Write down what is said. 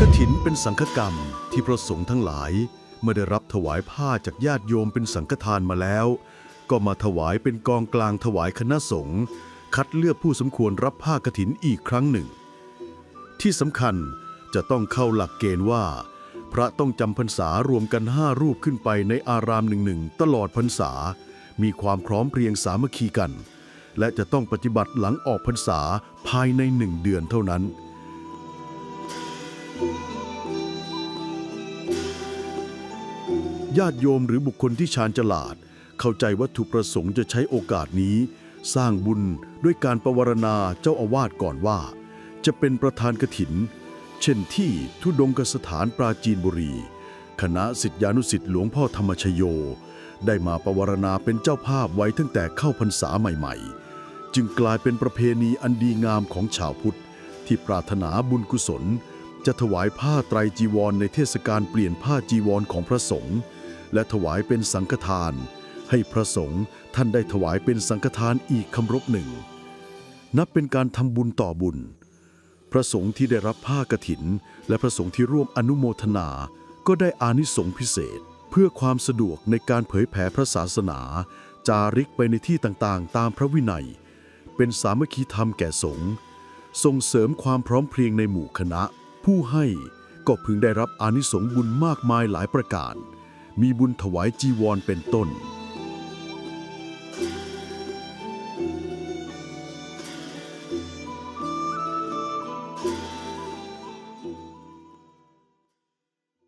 กถินเป็นสังฆกรรมที่พระสงฆ์ทั้งหลายเมื่อได้รับถวายผ้าจากญาติโยมเป็นสังฆทานมาแล้ว ก็มาถวายเป็นกองกลางถวายคณะสงฆ์คัดเลือกผู้สมควรรับผ้ากฐินอีกครั้งหนึ่ง ที่สำคัญจะต้องเข้าหลักเกณฑ์ว่า พระต้องจำพรรษารวมกันห้ารูปขึ้นไปในอารามหนึ่งหนึ่งตลอดพรรษา มีความพร้อมเพรียงสามัคคีกัน และจะต้องปฏิบัติหลังออกพรรษาภายในหนึ่งเดือนเท่านั้น ญาติโยมหรือบุคคลที่ชาญฉลาด เข้าใจวัตถุประสงค์จะใช้โอกาสนี้ สร้างบุญด้วยการประวรณาเจ้าอาวาสก่อนว่า จะเป็นประธานกถิน เช่นที่ทุดงกสถานปราจีนบุรี คณะสิทธิานุสิทธิหลวงพ่อธรรมชโย ได้มาประวรณาเป็นเจ้าภาพไว้ตั้งแต่เข้าพรรษาใหม่ ๆ จึงกลายเป็นประเพณีอันดีงามของชาวพุทธ ที่ปรารถนาบุญกุศลจะถวายผ้าไตรจีวรในเทศกาลเปลี่ยนผ้าจีวรของพระสงฆ์ และถวายเป็นสังฆทาน ให้พระสงฆ์ท่านได้ถวายเป็นสังฆทานอีกคำรบหนึ่ง นับเป็นการทำบุญต่อบุญ พระสงฆ์ที่ได้รับผ้ากฐิน และพระสงฆ์ที่ร่วมอนุโมทนา ก็ได้อานิสงส์พิเศษ เพื่อความสะดวกในการเผยแผ่พระศาสนา จาริกไปในที่ต่างๆ ตามพระวินัย เป็นสามัคคีธรรมแก่สงฆ์ส่งเสริมความพร้อมเพรียงในหมู่คณะ ผู้ให้ก็พึงได้รับอานิสงส์บุญมากมายหลายประการ มีบุญถวายจีวรเป็นต้น